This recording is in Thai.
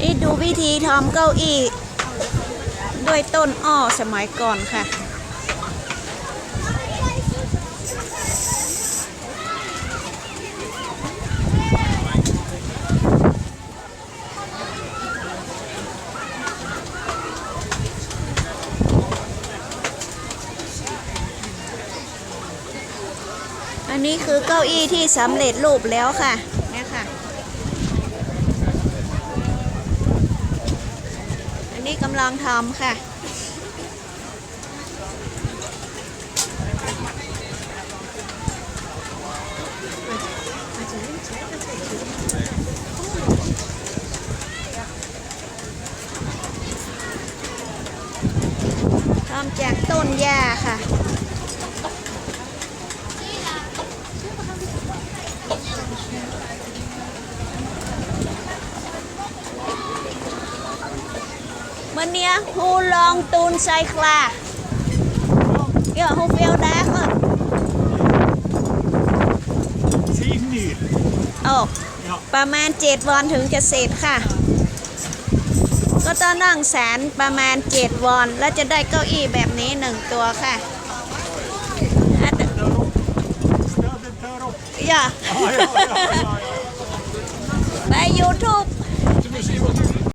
นี่ดูวิธีทำเก้าอี้ด้วยต้นอ้อสมัยก่อนค่ะ อันนี้คือเก้าอี้ที่สำเร็จรูปแล้วค่ะเนี่ยค่ะ อันนี้กำลังทำค่ะ ทำจากต้นหญ้าค่ะ Meneer, hoe lang toen zij klaar? Ja, hoeveel dagen? 7 uur. โอ้ Ja. ประมาณ7วันถึงจะเสร็จค่ะ ก็ต้องนั่งแสนประมาณ7วันแล้วจะได้เก้าอี้แบบนี้หนึ่งตัวค่ะอะ Daarop. Stel dit daarop. อย่า Ah, ja, ja, ja, ja. ไป YouTube Zullen we zien wat er